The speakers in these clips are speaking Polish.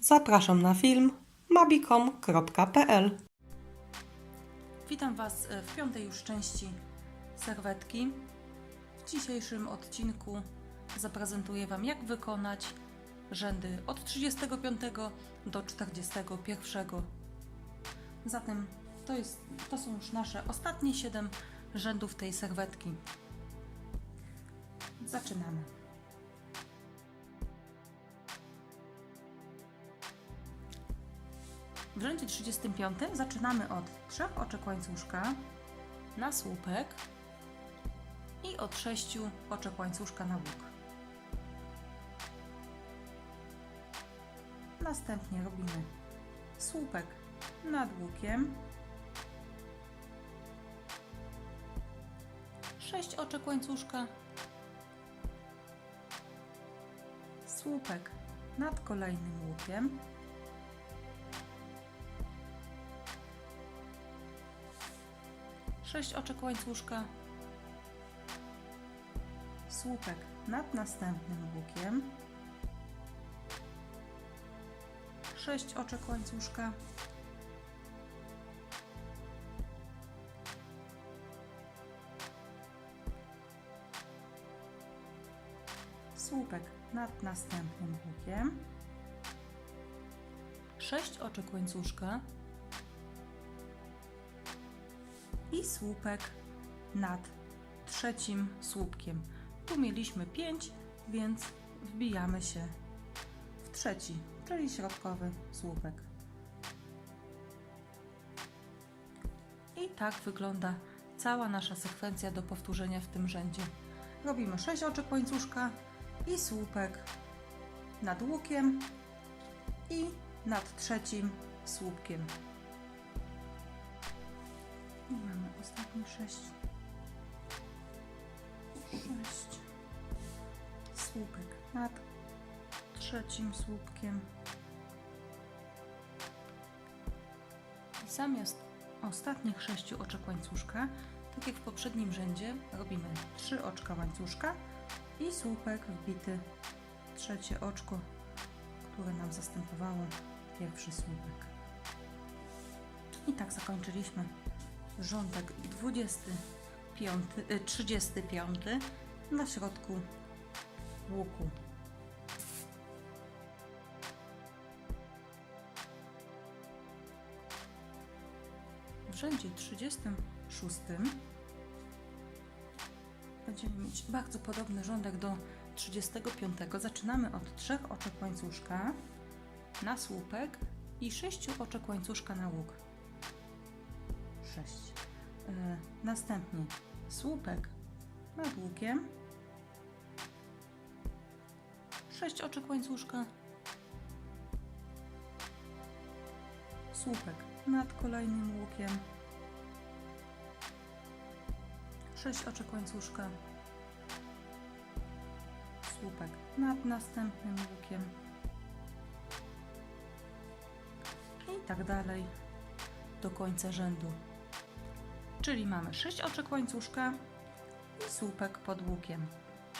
Zapraszam na film mabicom.pl Witam Was e, w piątej już części serwetki. W dzisiejszym odcinku zaprezentuję Wam, jak wykonać rzędy od 35 do 41. Zatem to, jest, to są już nasze ostatnie 7 rzędów tej serwetki. Zaczynamy. W rzędzie 35 zaczynamy od trzech oczek łańcuszka na słupek i od sześciu oczek łańcuszka na łuk. Następnie robimy słupek nad łukiem, 6 oczek łańcuszka, słupek nad kolejnym łukiem, sześć oczek łańcuszka, słupek nad następnym łukiem, sześć oczek łańcuszka, słupek nad następnym łukiem, sześć oczek łańcuszka i słupek nad trzecim słupkiem. Tu mieliśmy 5, więc wbijamy się w trzeci, czyli środkowy słupek. I tak wygląda cała nasza sekwencja do powtórzenia w tym rzędzie. Robimy 6 oczek łańcuszka i słupek nad łukiem i nad trzecim słupkiem. Ostatnie 6. 6. Słupek nad trzecim słupkiem. I zamiast ostatnich 6 oczek łańcuszka, tak jak w poprzednim rzędzie, robimy 3 oczka łańcuszka i słupek wbity trzecie oczko, które nam zastępowało pierwszy słupek. I tak zakończyliśmy rządek 25, y, 35 na środku łuku. W rzędzie 36 będziemy mieć bardzo podobny rządek do 35. Zaczynamy od trzech oczek łańcuszka na słupek i sześciu oczek łańcuszka na łuk. 6. E, następnie słupek. Nad łukiem, 6 oczek łańcuszka, słupek. Nad kolejnym łukiem, 6 oczek łańcuszka, słupek. Nad następnym łukiem. I tak dalej. Do końca rzędu. Czyli mamy 6 oczek łańcuszka i słupek pod łukiem.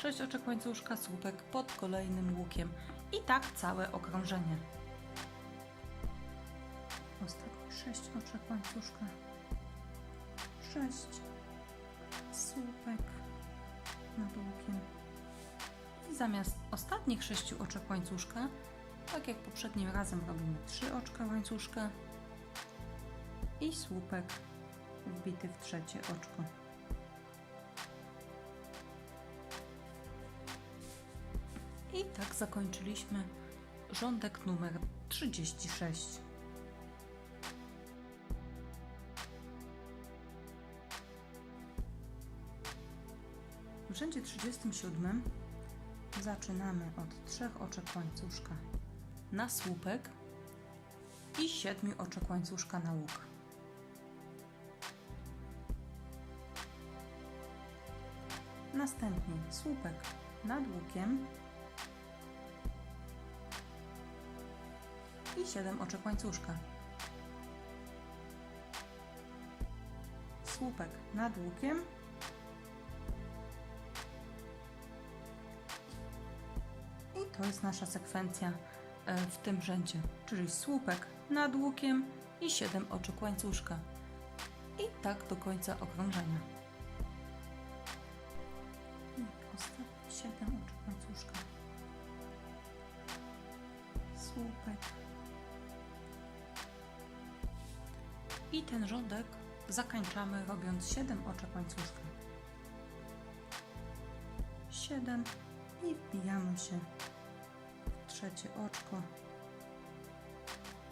6 oczek łańcuszka, słupek pod kolejnym łukiem. I tak całe okrążenie. Ostatnie 6 oczek łańcuszka. 6 słupek nad łukiem. I zamiast ostatnich 6 oczek łańcuszka, tak jak poprzednim razem robimy 3 oczka łańcuszka i słupek wbity w trzecie oczko. I tak zakończyliśmy rządek numer 36. W rzędzie 37 zaczynamy od trzech oczek łańcuszka na słupek i siedmiu oczek łańcuszka na łuk. Następnie słupek nad łukiem i 7 oczek łańcuszka. Słupek nad łukiem i to jest nasza sekwencja e, w tym rzędzie, czyli słupek nad łukiem i 7 oczek łańcuszka. I tak do końca okrążenia. Słupek. I ten rządek zakończamy robiąc 7 oczek łańcuszka. 7 i wbijamy się w trzecie oczko,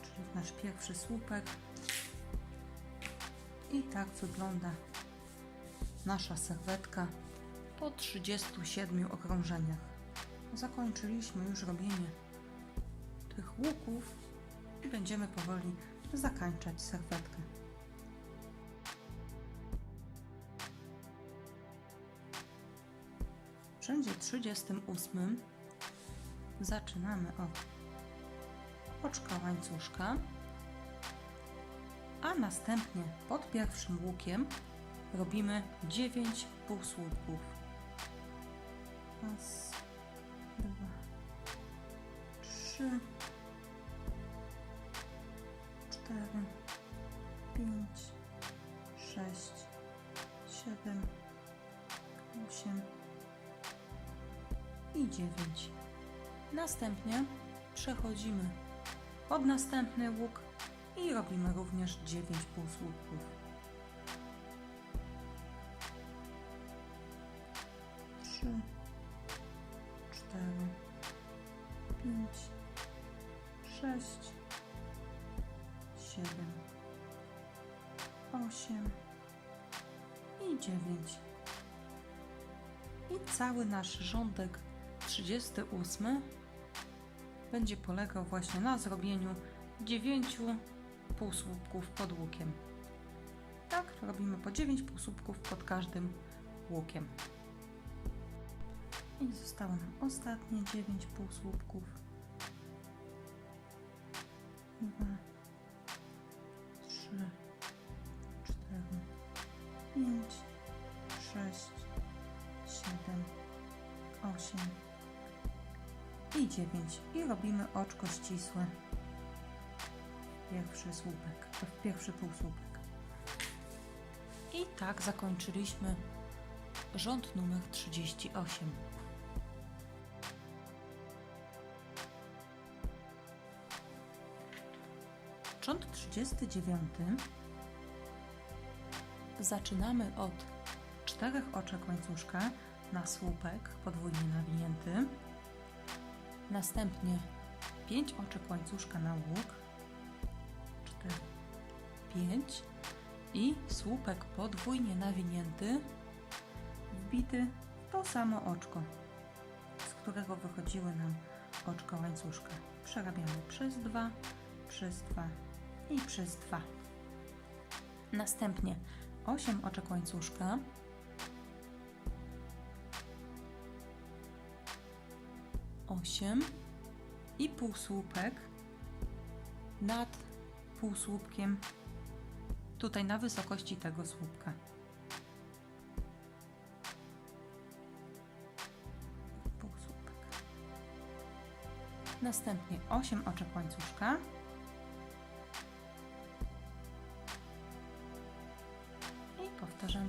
czyli w nasz pierwszy słupek. I tak wygląda nasza serwetka po 37 okrążeniach. Zakończyliśmy już robienie tych łuków i będziemy powoli zakończać serwetkę. W rzędzie 38 zaczynamy od oczka łańcuszka, a następnie pod pierwszym łukiem robimy 9 półsłupków. Raz, dwa, trzy, cztery, pięć, sześć, siedem, osiem i dziewięć. Następnie przechodzimy pod następny łuk i robimy również 9 półsłupków. Trzy, cztery, pięć, sześć, siedem, osiem i dziewięć. I cały nasz rządek 38 będzie polegał właśnie na zrobieniu 9 półsłupków pod łukiem. Tak, robimy po 9 półsłupków pod każdym łukiem. I zostało nam ostatnie 9 półsłupków. 2, 3, 4, 5, 6, 7, 8 i 9. I robimy oczko ścisłe. Pierwszy słupek, w pierwszy półsłupek. I tak zakończyliśmy rząd numer 38. Rząd 39 zaczynamy od czterech oczek łańcuszka na słupek podwójnie nawinięty. Następnie 5 oczek łańcuszka na łuk. 4, 5 i słupek podwójnie nawinięty, wbity w to samo oczko, z którego wychodziły nam oczka łańcuszka. Przerabiamy przez 2, przez 2 i przez 2. Następnie 8 oczek łańcuszka, osiem i półsłupek nad półsłupkiem tutaj na wysokości tego słupka. Półsłupek. Następnie 8 oczek łańcuszka.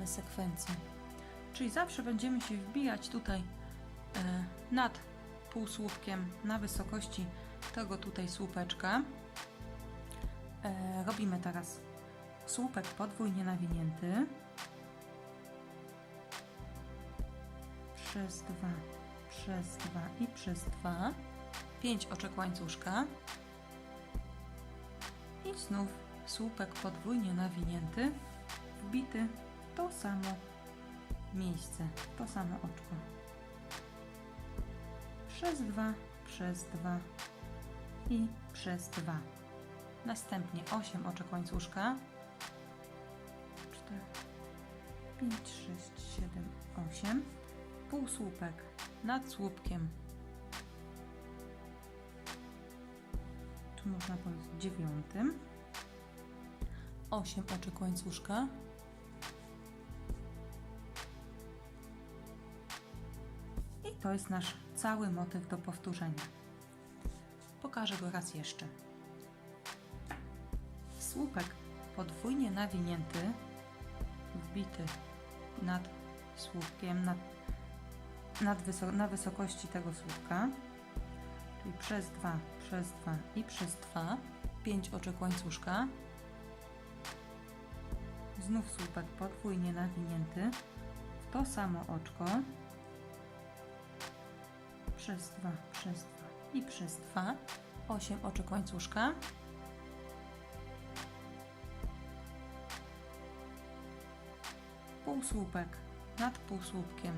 Sekwencję. Czyli zawsze będziemy się wbijać tutaj e, nad półsłupkiem na wysokości tego tutaj słupeczka. E, robimy teraz słupek podwójnie nawinięty. Przez dwa, przez dwa i przez dwa. Pięć oczek łańcuszka. I znów słupek podwójnie nawinięty, wbity to samo miejsce, to samo oczko przez 2, przez 2 i przez 2. Następnie 8 oczek łańcuszka. 4, 5, 6, 7, 8. Półsłupek nad słupkiem. Tu można powiedzieć dziewiątym. 8 oczek łańcuszka. To jest nasz cały motyw do powtórzenia. Pokażę go raz jeszcze. Słupek podwójnie nawinięty, wbity nad słupkiem, nad, nad na wysokości tego słupka, czyli przez dwa, przez dwa i przez dwa, pięć oczek łańcuszka, znów słupek podwójnie nawinięty, w to samo oczko, przez dwa, przez dwa i przez dwa, osiem oczek łańcuszka, półsłupek nad półsłupkiem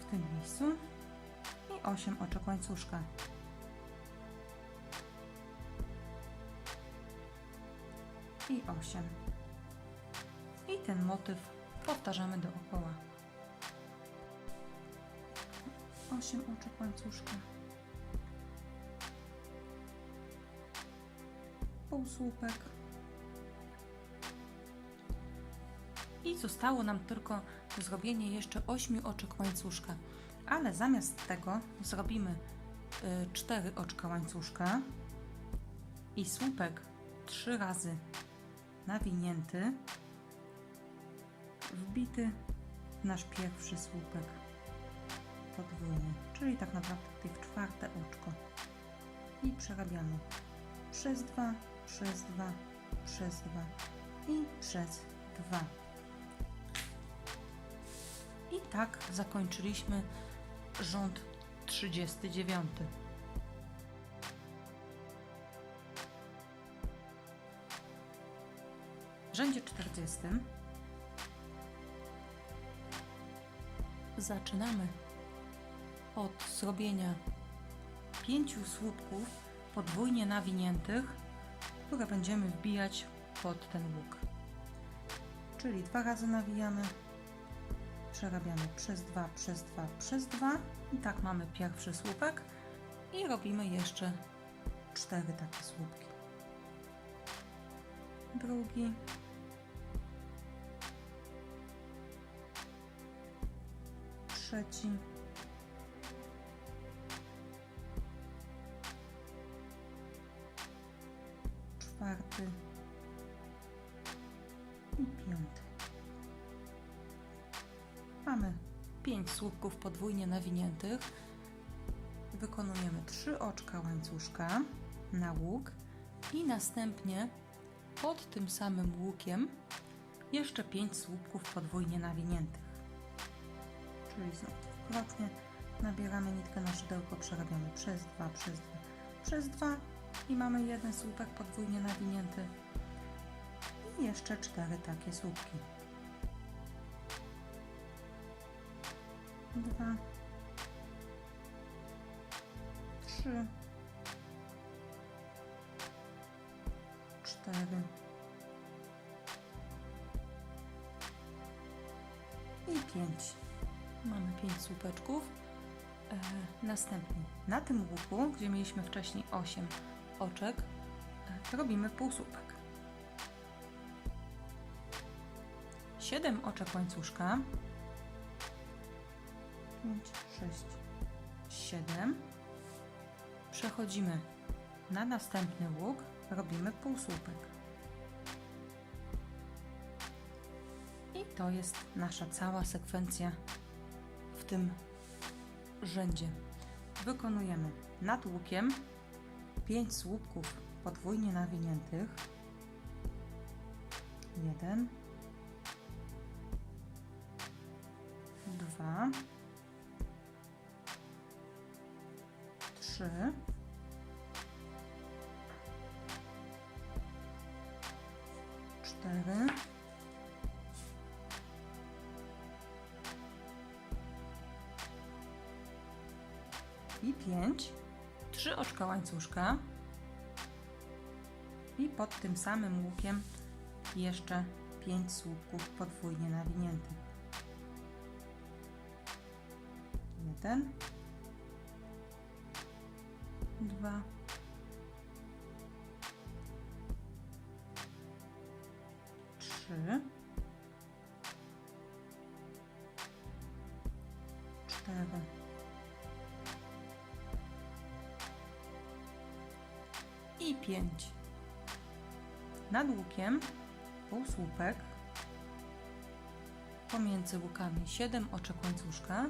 w tym miejscu i 8 oczek łańcuszka. I 8. I ten motyw powtarzamy dookoła. 8 oczek łańcuszka. Półsłupek. I zostało nam tylko zrobienie jeszcze 8 oczek łańcuszka. Ale zamiast tego zrobimy 4 oczka łańcuszka i słupek 3 razy nawinięty, wbity nasz pierwszy słupek podwójny, czyli tak naprawdę tutaj w czwarte oczko. I przerabiamy przez dwa, przez dwa, przez dwa i przez dwa. I tak zakończyliśmy rząd 39. W rzędzie 40 zaczynamy od zrobienia pięciu słupków podwójnie nawiniętych, które będziemy wbijać pod ten łuk. Czyli dwa razy nawijamy, przerabiamy przez dwa, przez dwa, przez dwa i tak mamy pierwszy słupek i robimy jeszcze cztery takie słupki. Drugi. Trzeci. 5 słupków podwójnie nawiniętych. Wykonujemy 3 oczka łańcuszka na łuk i następnie pod tym samym łukiem jeszcze 5 słupków podwójnie nawiniętych. Czyli znów dwukrotnie nabieramy nitkę na szydełko, przerabiamy przez 2, przez 2, przez 2 i mamy jeden słupek podwójnie nawinięty i jeszcze 4 takie słupki. Dwa, trzy, cztery i pięć. Mamy pięć słupeczków. E, następnie na tym łuku, gdzie mieliśmy wcześniej 8 oczek, e, robimy półsłupek. 7 oczek łańcuszka 5, 6, 7. Przechodzimy na następny łuk, robimy półsłupek. I to jest nasza cała sekwencja w tym rzędzie. Wykonujemy nad łukiem 5 słupków podwójnie nawiniętych. 1 2 trzy, cztery, i pięć, trzy oczka łańcuszka i pod tym samym łukiem jeszcze pięć słupków podwójnie nawiniętych. Jeden, dwa. Trzy. Cztery. I pięć. Nad łukiem półsłupek pomiędzy łukami 7 oczek łańcuszka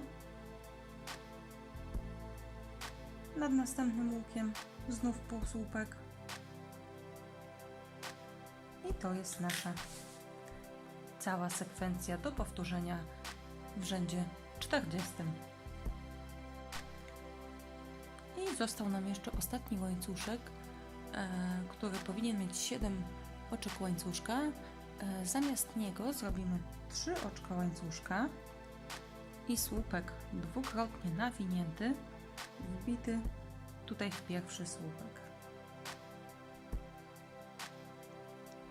nad następnym łukiem znów półsłupek i to jest nasza cała sekwencja do powtórzenia w rzędzie 40. I został nam jeszcze ostatni łańcuszek, e, który powinien mieć 7 oczek łańcuszka. E, zamiast niego zrobimy 3 oczka łańcuszka i słupek dwukrotnie nawinięty, wbity tutaj w pierwszy słupek.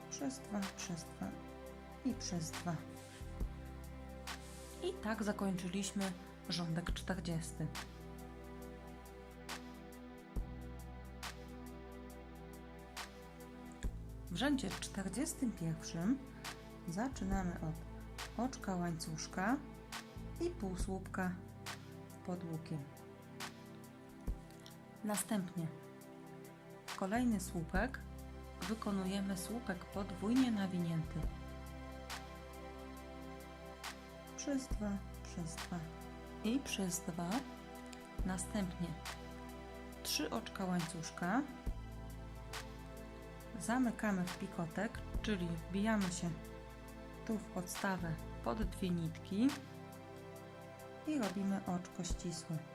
Przez dwa, przez dwa i przez dwa. I tak zakończyliśmy rządek 40. W rzędzie 41 zaczynamy od oczka łańcuszka i półsłupka pod łukiem. Następnie kolejny słupek wykonujemy słupek podwójnie nawinięty przez dwa, przez dwa i przez dwa. Następnie trzy oczka łańcuszka. Zamykamy w pikotek, czyli wbijamy się tu w podstawę pod dwie nitki i robimy oczko ścisłe.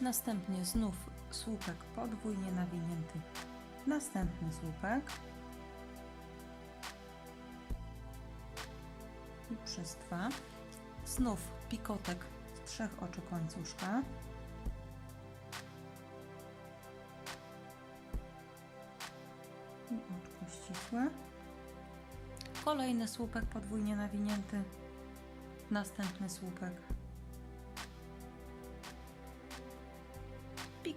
Następnie znów słupek podwójnie nawinięty. Następny słupek. I przez dwa. Znów pikotek z trzech oczek łańcuszka. I oczko ścisłe. Kolejny słupek podwójnie nawinięty. Następny słupek.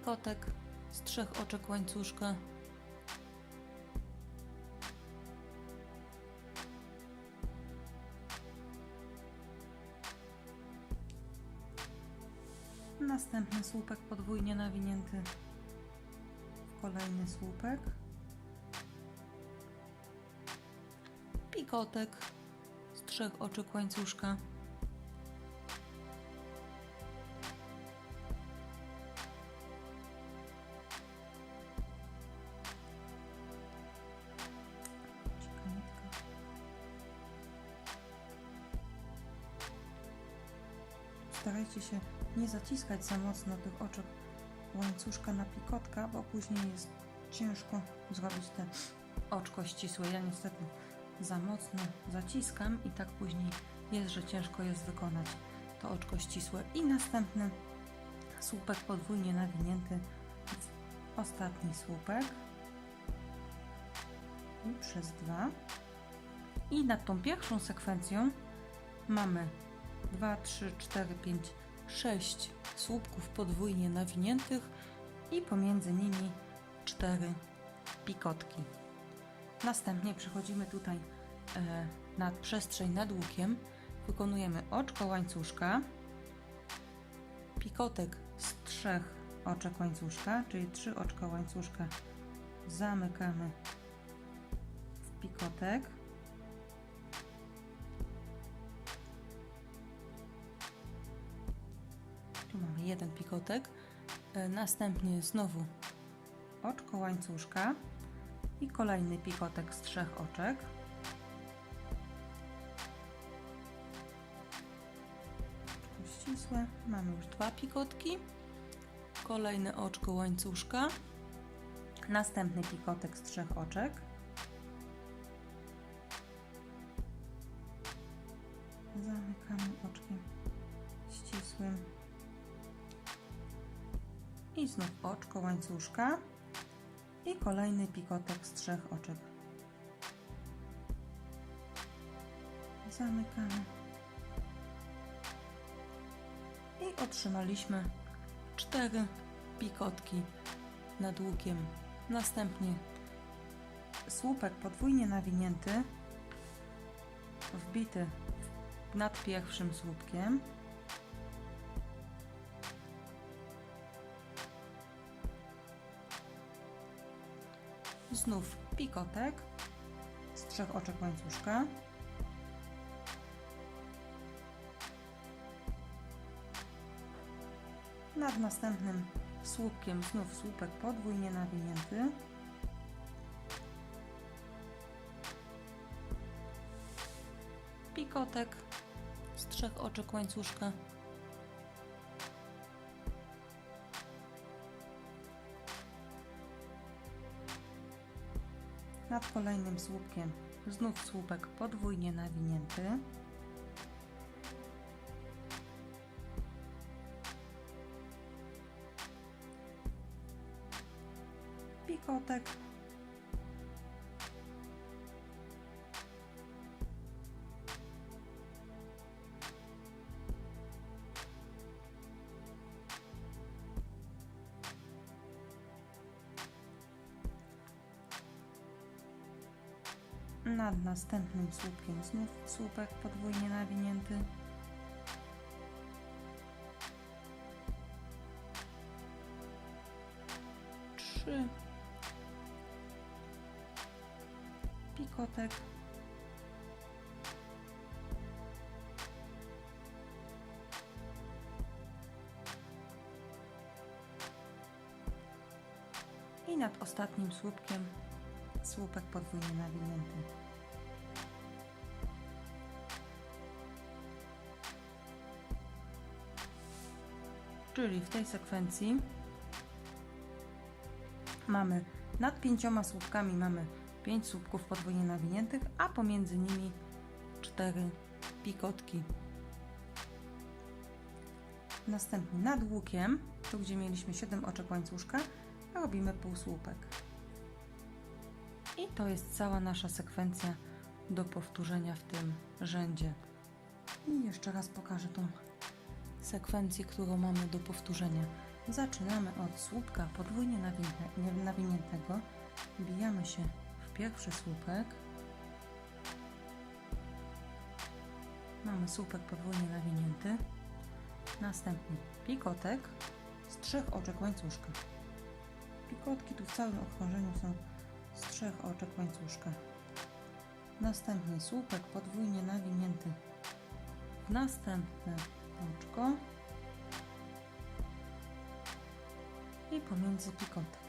Pikotek z trzech oczek łańcuszka. Następny słupek podwójnie nawinięty w kolejny słupek. Pikotek z trzech oczek łańcuszka. Nie zaciskać za mocno tych oczek łańcuszka na pikotka, bo później jest ciężko zrobić te oczko ścisłe. Ja niestety za mocno zaciskam i tak później jest, że ciężko jest wykonać to oczko ścisłe. I następny słupek podwójnie nawinięty ostatni słupek i przez dwa. I nad tą pierwszą sekwencją mamy 2, 3, 4, 5, 6 słupków podwójnie nawiniętych i pomiędzy nimi 4 pikotki. Następnie przechodzimy tutaj e, nad przestrzeń nad łukiem, wykonujemy oczko łańcuszka, pikotek z trzech oczek łańcuszka, czyli trzy oczka łańcuszka zamykamy w pikotek. Pikotek. E, Następnie znowu oczko łańcuszka i kolejny pikotek z trzech oczek. Ścisłe. Mamy już dwa pikotki. Kolejne oczko łańcuszka. Następny pikotek z trzech oczek. Zamykamy oczkiem ścisłym. I znów oczko łańcuszka i kolejny pikotek z trzech oczek. Zamykamy. I otrzymaliśmy cztery pikotki nad łukiem. Następnie słupek podwójnie nawinięty, wbity nad pierwszym słupkiem. Znów pikotek z trzech oczek łańcuszka. Nad następnym słupkiem znów słupek podwójnie nawinięty. Pikotek z trzech oczek łańcuszka. Kolejnym słupkiem znów słupek podwójnie nawinięty. Pikotek. Nad następnym słupkiem znów słupek podwójnie nawinięty. Trzy. Pikotek. I nad ostatnim słupkiem słupek podwójnie nawinięty. Czyli w tej sekwencji mamy nad pięcioma słupkami mamy 5 słupków podwójnie nawiniętych, a pomiędzy nimi 4 pikotki. Następnie nad łukiem, tu gdzie mieliśmy 7 oczek łańcuszka, robimy półsłupek. I to jest cała nasza sekwencja do powtórzenia w tym rzędzie. I jeszcze raz pokażę tą sekwencję, którą mamy do powtórzenia. Zaczynamy od słupka podwójnie nawinię- nawiniętego, wbijamy się w pierwszy słupek, mamy słupek podwójnie nawinięty, następnie pikotek z trzech oczek łańcuszka. Pikotki tu w całym okrążeniu są z trzech oczek łańcuszka. Następnie słupek podwójnie nawinięty w następne oczko i pomiędzy pikotek.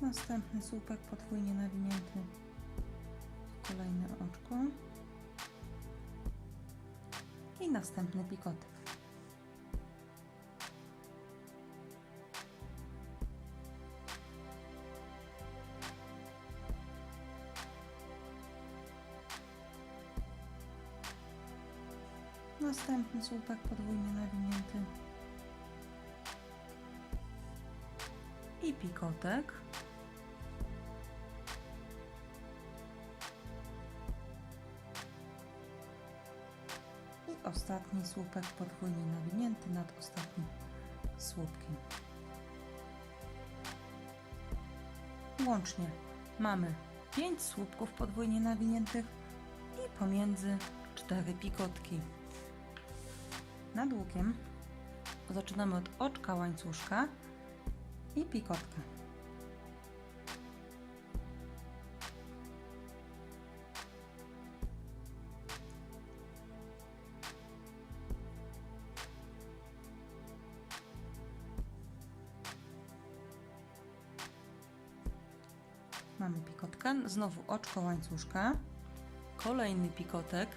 Następny słupek podwójnie nawinięty. Kolejne oczko następny pikotek. Następny słupek podwójnie nawinięty i pikotek. Ostatni słupek podwójnie nawinięty nad ostatnim słupkiem. Łącznie mamy 5 słupków podwójnie nawiniętych i pomiędzy 4 pikotki. Nad łukiem zaczynamy od oczka łańcuszka i pikotka. Znowu oczko łańcuszka, kolejny pikotek,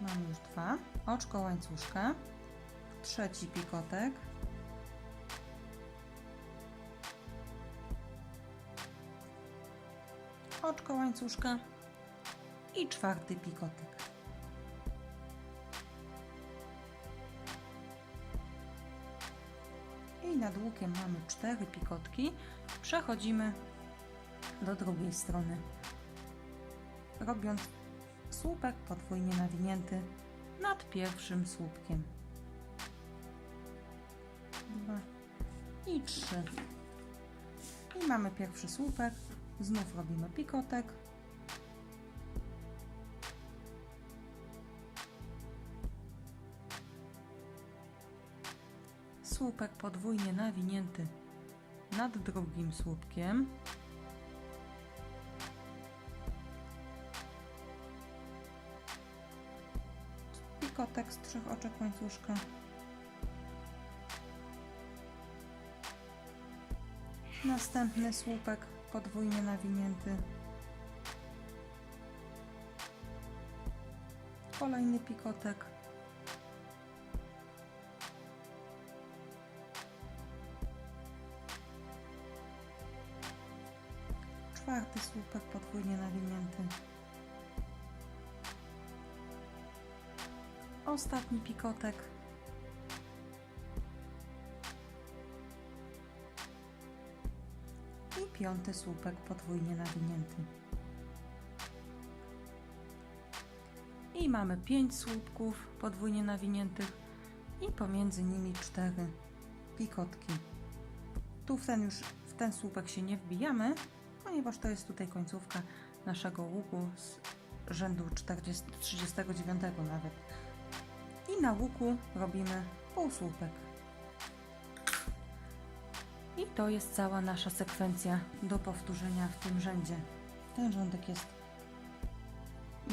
Mamy już dwa. Oczko łańcuszka. Trzeci pikotek. Oczko łańcuszka. I czwarty pikotek. Nad łukiem mamy cztery pikotki. Przechodzimy do drugiej strony, robiąc słupek podwójnie nawinięty nad pierwszym słupkiem. Dwa i trzy. I mamy pierwszy słupek. Znów robimy pikotek. Słupek podwójnie nawinięty nad drugim słupkiem. Pikotek z trzech oczek łańcuszka. Następny słupek podwójnie nawinięty. Kolejny pikotek. Ostatni pikotek. i piąty słupek podwójnie nawinięty. I mamy pięć słupków podwójnie nawiniętych i pomiędzy nimi cztery pikotki. Tu w ten już w ten słupek się nie wbijamy, ponieważ to jest tutaj końcówka naszego łuku z rzędu 40, 39 nawet. I na łuku robimy półsłupek. I to jest cała nasza sekwencja do powtórzenia w tym rzędzie. Ten rządek jest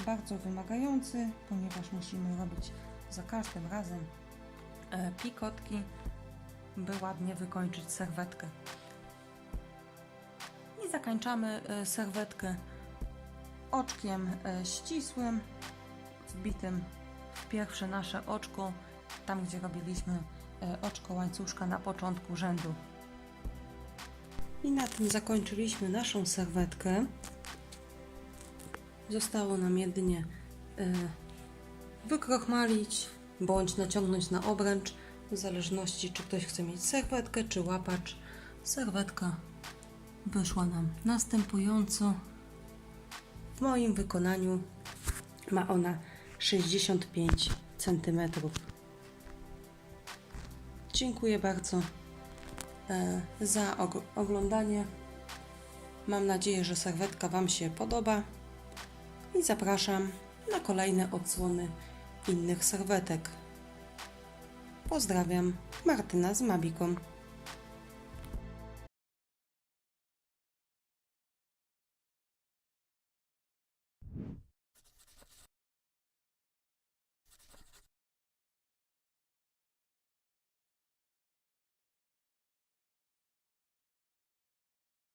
bardzo wymagający, ponieważ musimy robić za każdym razem e, pikotki, by ładnie wykończyć serwetkę. I zakończamy e, serwetkę oczkiem e, ścisłym, wbitym pierwsze nasze oczko, tam gdzie robiliśmy e, oczko łańcuszka na początku rzędu. I na tym zakończyliśmy naszą serwetkę. Zostało nam jedynie e, wykrochmalić bądź naciągnąć na obręcz, w zależności czy ktoś chce mieć serwetkę czy łapacz. Serwetka wyszła nam następująco. W moim wykonaniu ma ona 65 cm. Dziękuję bardzo e, za og- oglądanie. Mam nadzieję, że serwetka Wam się podoba i zapraszam na kolejne odsłony innych serwetek. Pozdrawiam, Martyna z Mabiką.